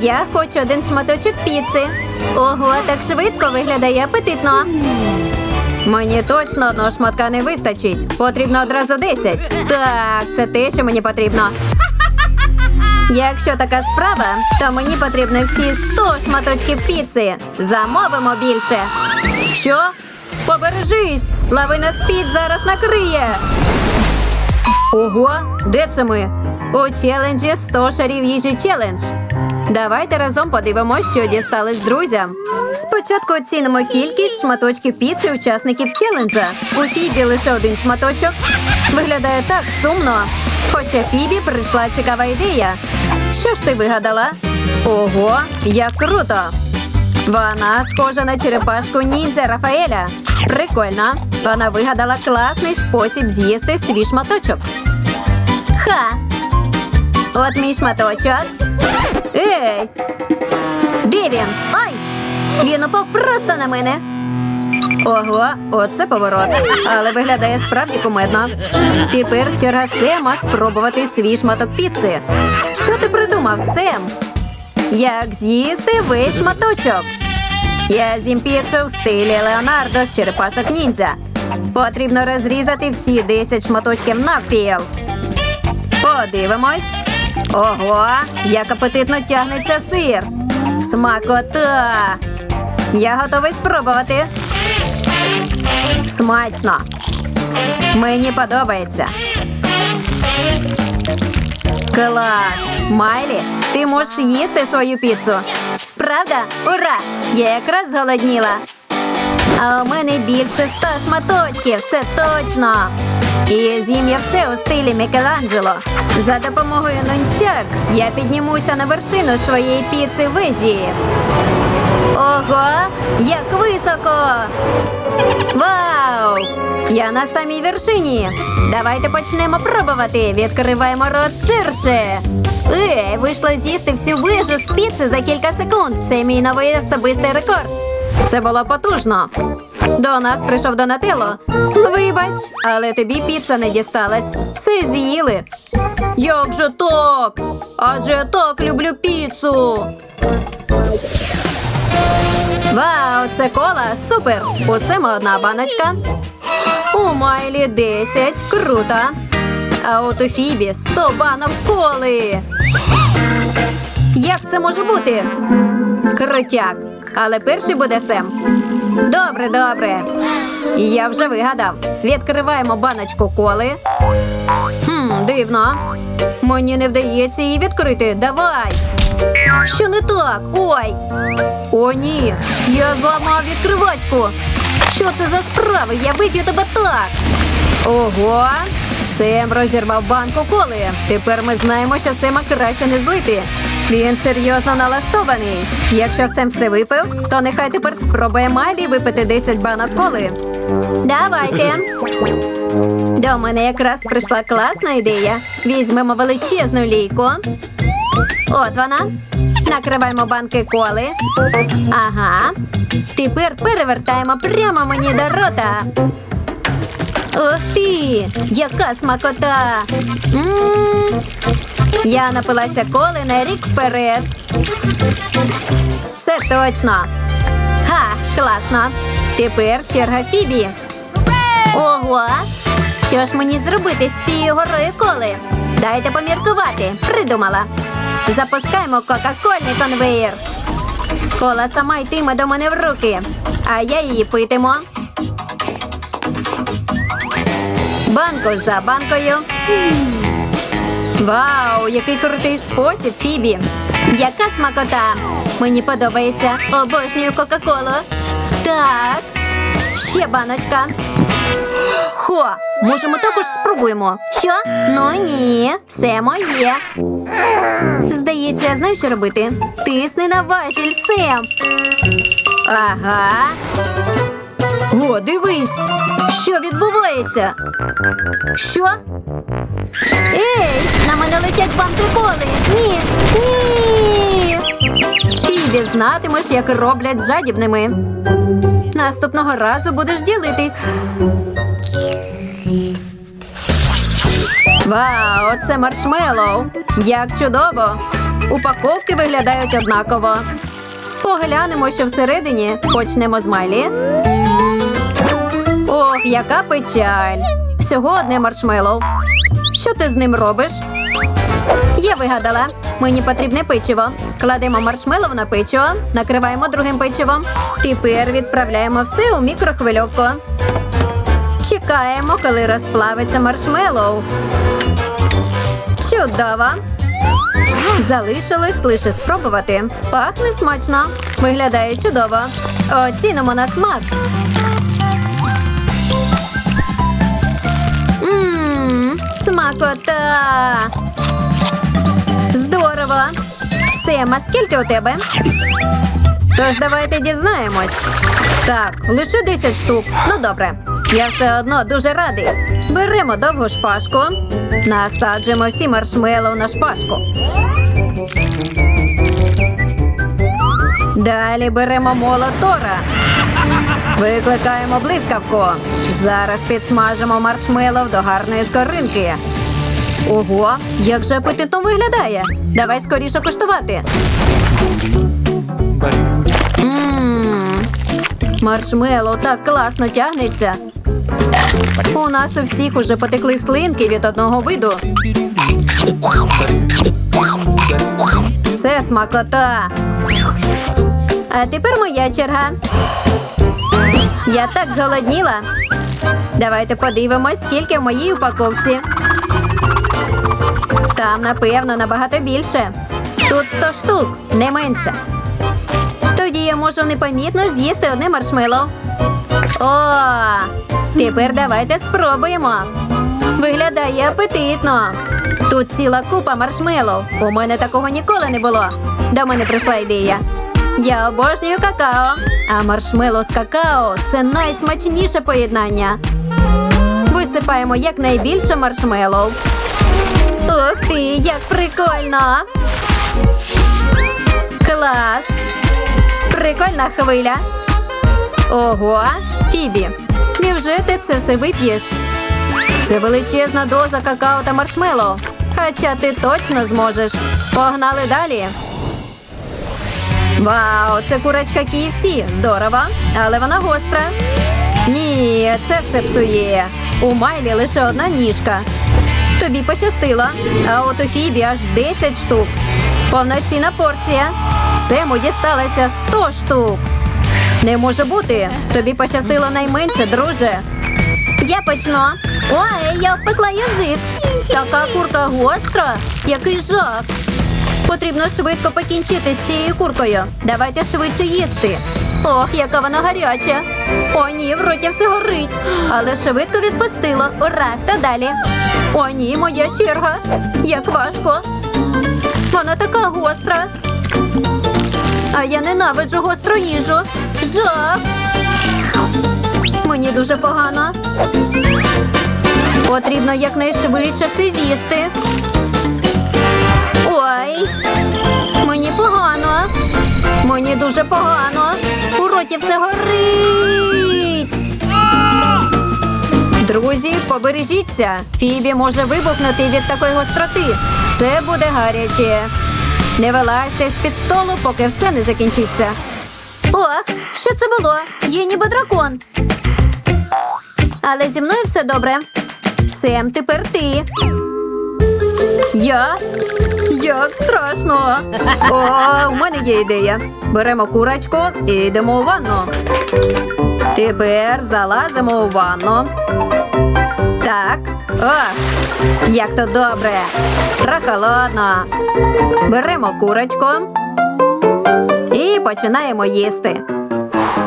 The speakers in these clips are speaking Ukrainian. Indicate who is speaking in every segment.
Speaker 1: Я хочу один шматочок піци. Ого, так швидко виглядає апетитно. Мені точно одного шматка не вистачить. Потрібно одразу 10. Так, це те, що мені потрібно. Якщо така справа, то мені потрібно всі 100 шматочків піци. Замовимо більше. Що? Побережись! Лавина спід зараз накриє. Ого, де це ми? У челенджі 100 шарів їжі челендж. Давайте разом подивимося, що дістались друзям. Спочатку оцінимо кількість шматочків піци учасників челенджа. У Фібі лише один шматочок. Виглядає так сумно. Хоча Фібі прийшла цікава ідея. Що ж ти вигадала? Ого, як круто! Вона схожа на черепашку ніндзя Рафаеля. Прикольно. Вона вигадала класний спосіб з'їсти свій шматочок. Ха! От мій шматочок. Ей! Де він? Ай! Він упав просто на мене. Ого, оце поворот. Але виглядає справді кумедно. Тепер черга Сема спробувати свій шматок піци. Що ти придумав, Сем? Як з'їсти весь шматочок? Я з'їм піцу в стилі Леонардо з черепашок ніндзя. Потрібно розрізати всі 10 шматочків навпіл. Подивимось. Ого, як апетитно тягнеться сир. Смакота. Я готовий спробувати. Смачно. Мені подобається. Клас! Майлі, ти можеш їсти свою піцу. Правда? Ура! Я якраз зголодніла. А у мене більше ста шматочків, це точно. І з'їм я все у стилі Мікеланджело. За допомогою нунчак я піднімуся на вершину своєї піци вежі. Ого, як високо! Вау! Я на самій вершині. Давайте почнемо пробувати. Відкриваємо рот ширше. Ей, вийшло з'їсти всю вижу з піци за кілька секунд. Це мій новий особистий рекорд. Це було потужно. До нас прийшов Донателло. Вибач, але тобі піца не дісталась. Все з'їли. Як же так? Адже я так люблю піцу. Вау, це кола! Супер! Усе одна баночка. У Майлі 10. Круто. А от у Фібі 100 банок коли. Як це може бути? Крутяк. Але перший буде Сем. Добре, добре. Я вже вигадав. Відкриваємо баночку коли. Хм, дивно. Мені не вдається її відкрити. Давай. Що не так? Ой. О, ні. Я зламав відкривачку. Що це за справи? Я вип'ю тебе так. Ого. Сем розірвав банку коли. Тепер ми знаємо, що Сема краще не злити. Він серйозно налаштований. Якщо Сем все випив, то нехай тепер спробує Майлі випити 10 банок коли. Давайте. До мене якраз прийшла класна ідея. Візьмемо величезну лійку. От вона. Накриваємо банки коли. Ага. Тепер перевертаємо прямо мені до рота. Ух ти! Яка смакота! М-м-м. Я напилася коли на рік вперед. Це точно. Ха, класно. Тепер черга Фібі. Ого! Що ж мені зробити з цією горою коли? Дайте поміркувати. Придумала. Запускаємо кока-кольний конвеєр. Кола сама йтиме до мене в руки, а я її питиму. Банку за банкою. Вау, який крутий спосіб, Фібі! Яка смакота! Мені подобається. Обожнюю Кока-Колу. Так. Ще баночка. Хо, може, ми також спробуємо. Що? Ну ні, все моє. Здається, я знаю, що робити. Тисни на важіль, Сем. Ага. О, дивись. Що відбувається? Що? Ей, на мене летять банки. Ні, ні. Фібі, знатимеш, як роблять жадібними. Наступного разу будеш ділитись. Вау, це маршмеллоу. Як чудово! Упаковки виглядають однаково. Поглянемо, що всередині. Почнемо з Майлі. Ох, яка печаль. Всього одне маршмеллоу. Що ти з ним робиш? Я вигадала. Мені потрібне печиво. Кладемо маршмеллоу на печиво, накриваємо другим печивом. Тепер відправляємо все у мікрохвильовку. Чекаємо, коли розплавиться маршмеллоу. Чудово! Залишилось лише спробувати. Пахне смачно. Виглядає чудово. Оцінимо на смак. Смакота. Здорово. Сема, скільки у тебе? Тож давайте дізнаємось. Так, лише 10 штук. Ну добре. Я все одно дуже радий. Беремо довгу шпажку, насаджуємо всі маршмеллоу на шпажку. Далі беремо молотора. Викликаємо блискавку. Зараз підсмажимо маршмеллоу до гарної скоринки. Ого, як же апетитно виглядає. Давай скоріше куштувати. Ммм, маршмеллоу так класно тягнеться. У нас у всіх уже потекли слинки від одного виду. Це смакота. А тепер моя черга. Я так зголодніла. Давайте подивимось, скільки в моїй упаковці. Там, напевно, набагато більше. Тут 100 штук, не менше. Тоді я можу непомітно з'їсти одне маршмеллоу. О, тепер давайте спробуємо. Виглядає апетитно. Тут ціла купа маршмеллоу. У мене такого ніколи не було. До мене прийшла ідея. Я обожнюю какао, а маршмеллоу з какао це найсмачніше поєднання. Висипаємо якнайбільше маршмеллоу. Ух ти, як прикольно! Клас! Прикольна хвиля. Ого, Фібі, невже ти це все вип'єш? Це величезна доза какао та маршмеллоу. Хоча ти точно зможеш. Погнали далі. Вау, це курочка KFC. Здорово, але вона гостра. Ні, це все псує. У Майлі лише одна ніжка. Тобі пощастило, а от у Фібі аж 10 штук. Повноцінна порція. Сему дісталося 100 штук. Не може бути. Тобі пощастило найменше, друже. Я почну. Ой, я впекла язик. Така курка гостра. Який жах. Потрібно швидко покінчити з цією куркою. Давайте швидше їсти. Ох, яка вона гаряча. О, ні, в роті все горить. Але швидко відпустило. Ура! Та далі. О, ні, моя черга. Як важко. Вона така гостра. А я ненавиджу гостру їжу. Жах. Мені дуже погано. Потрібно якнайшвидше все з'їсти. Ой, мені погано. Мені дуже погано. У роті все горить. Друзі, побережіться. Фібі може вибухнути від такої гостроти. Це буде гаряче. Не вилазьте з-під столу, поки все не закінчиться. Ох, що це було? Є ніби дракон. Але зі мною все добре. Сем, тепер ти. Я? Як страшно. О, у мене є ідея. Беремо курочку і йдемо у ванну. Тепер залазимо у ванну. Так. О, як то добре. Прохолодно. Беремо курочку і починаємо їсти.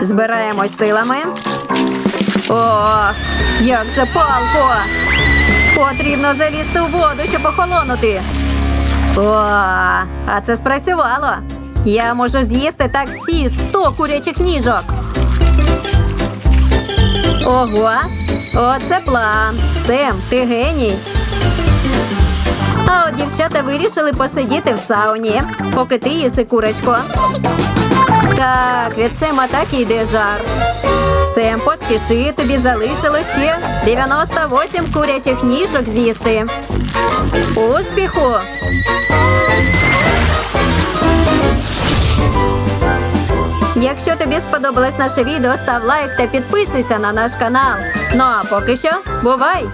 Speaker 1: Збираємось силами. О, як же палко! Потрібно залізти у воду, щоб охолонути. О, а це спрацювало. Я можу з'їсти так всі 100 курячих ніжок. Ого, оце план. Сем, ти геній. А от дівчата вирішили посидіти в сауні, поки ти їси курочку. Так, від Сема так і йде жар. Сем, поспіши, тобі залишило ще 98 курячих ніжок з'їсти. Успіху! Якщо тобі сподобалось наше відео, став лайк та підписуйся на наш канал. Ну а поки що бувай!